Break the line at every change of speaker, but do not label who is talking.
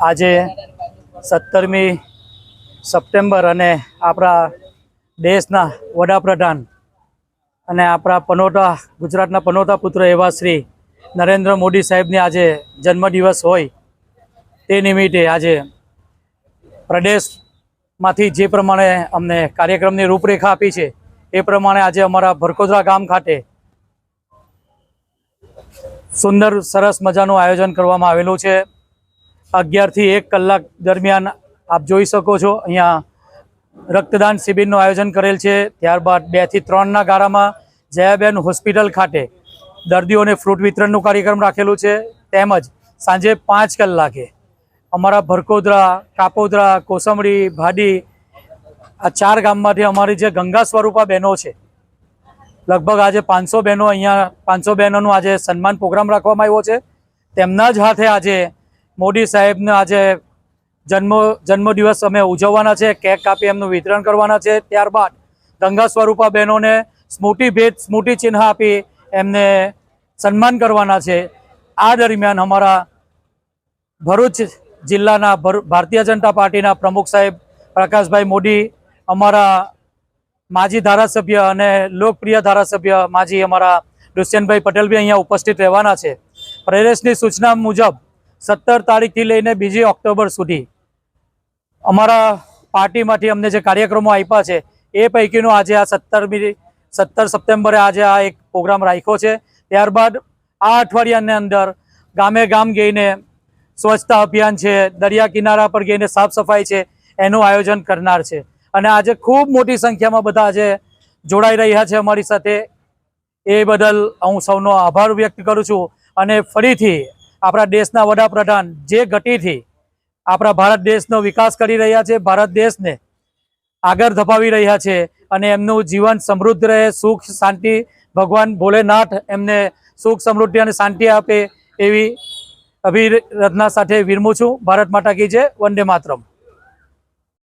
આજે સત્તરમી સપ્ટેમ્બર અને આપણા દેશના વડાપ્રધાન અને આપણા પનોતા, ગુજરાતના પનોતા પુત્ર એવા શ્રી નરેન્દ્ર મોદી સાહેબની આજે જન્મદિવસ હોય તે નિમિત્તે આજે પ્રદેશમાંથી જે પ્રમાણે અમને કાર્યક્રમની રૂપરેખા આપી છે, એ પ્રમાણે આજે અમારા ભરકોદરા ગામ ખાતે સુંદર, સરસ મજાનું આયોજન કરવામાં આવેલું છે. અગિયારથી એક કલાક દરમિયાન આપ જોઈ શકો છો, અહીંયા રક્તદાન શિબિરનું આયોજન કરેલ છે. ત્યારબાદ બેથી ત્રણના ગાળામાં જયાબેન હોસ્પિટલ ખાતે દર્દીઓને ફ્રૂટ વિતરણનું કાર્યક્રમ રાખેલું છે. તેમજ સાંજે પાંચ કલાકે અમારા ભરકોદરા, કાપોદરા કોસંબડી ભાડી આ ચાર ગામમાંથી અમારી જે ગંગા સ્વરૂપા બહેનો છે, લગભગ આજે પાંચસો બહેનો અહીંયા, પાંચસો બહેનોનું આજે સન્માન પ્રોગ્રામ રાખવામાં આવ્યો છે. તેમના જ હાથે આજે મોદી સાહેબના આજે જન્મ, જન્મદિવસ અમે ઉજવવાના છે, કેક કાપી એમનું વિતરણ કરવાના છે. ત્યારબાદ ગંગા સ્વરૂપા બહેનોને સ્મૃતિ ભેદ સ્મૃતિ ચિહ્ન આપી એમને સન્માન કરવાના છે. આ દરમિયાન અમારા ભરૂચ જિલ્લાના ભર- ભારતીય જનતા પાર્ટીના પ્રમુખ સાહેબ પ્રકાશભાઈ મોદી, અમારા માજી ધારાસભ્ય અને લોકપ્રિય ધારાસભ્ય માજી અમારા દુષ્યંતભાઈ પટેલ બી અહીંયા ઉપસ્થિત રહેવાના છે. પ્રેરેશની સૂચના મુજબ સત્તર તારીખથી લઈને બીજી ઓક્ટોબર સુધી. અમારા પાર્ટીમાંથી અમને જે કાર્યક્રમો આપ્યા છે, એ પૈકીનો આજે આ સત્તરમી, સત્તર સપ્ટેમ્બરે આજે આ એક પ્રોગ્રામ રાખ્યો છે. ત્યારબાદ આ અઠવાડિયાની અંદર ગામે ગામ ગઈને સ્વચ્છતા અભિયાન છે, દરિયા કિનારા પર ગઈને સાફ સફાઈ છે, એનું આયોજન કરનાર છે. અને આજે ખૂબ મોટી સંખ્યામાં બધા આજે જોડાઈ રહ્યા છે અમારી સાથે. એ બદલ હું સૌનો આભાર વ્યક્ત કરું છું અને ફરીથી આપણા દેશના વડાપ્રધાન જે ગતિથી આપણા ભારત દેશનો વિકાસ કરી રહ્યા છે, ભારત દેશને આગળ ધપાવી રહ્યા છે અને એમનું જીવન સમૃદ્ધ રહે, સુખ, શાંતિ, ભગવાન ભોલેનાથ એમને સુખ, સમૃદ્ધિ અને શાંતિ આપે એવી અભિરચના સાથે વિરમું છું. ભારત માતા કી જય, વંદે માતરમ.